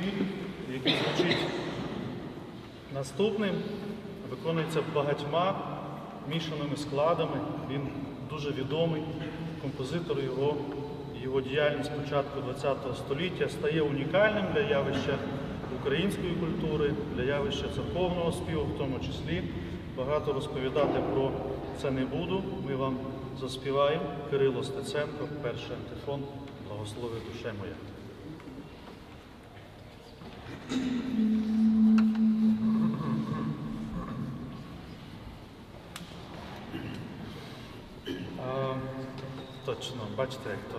твір, який звучить наступним, виконується багатьма мішаними складами. Він дуже відомий. Композитор його, його діяльність початку ХХ століття стає унікальним для явища української культури, для явища церковного співу, в тому числі. Багато розповідати про це не буду. Ми вам заспіваємо Кирило Стеценко, перший антифон, благослови душе моя. Точно, бачите, як то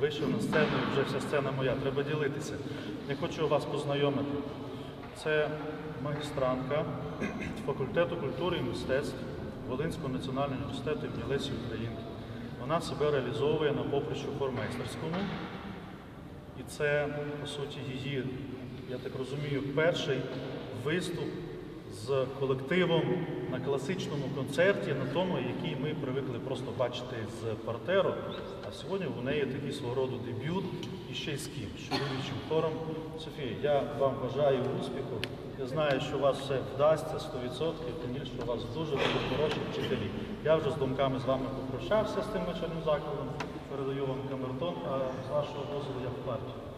вийшов на сцену і вже вся сцена моя. Треба ділитися. Не хочу вас познайомити. Це магістрантка факультету культури і мистецтв Волинського національного університету імені Лесі Українки. Вона себе реалізовує на поприщу хормейстерському. І це, по суті, її, я так розумію, перший виступ з колективом на класичному концерті, на тому, який ми привикли просто бачити з партеру. А сьогодні у неї такий свого роду дебют і ще й з ким, з чоловічим хором. Софія, я вам бажаю успіху. Я знаю, що у вас все вдасться 100%, тим більше що у вас дуже дуже хороші вчителі. Я вже з думками з вами попрощався з тим навчальним закладом. Передаю вам камертон, а з вашого дозволу я вперше.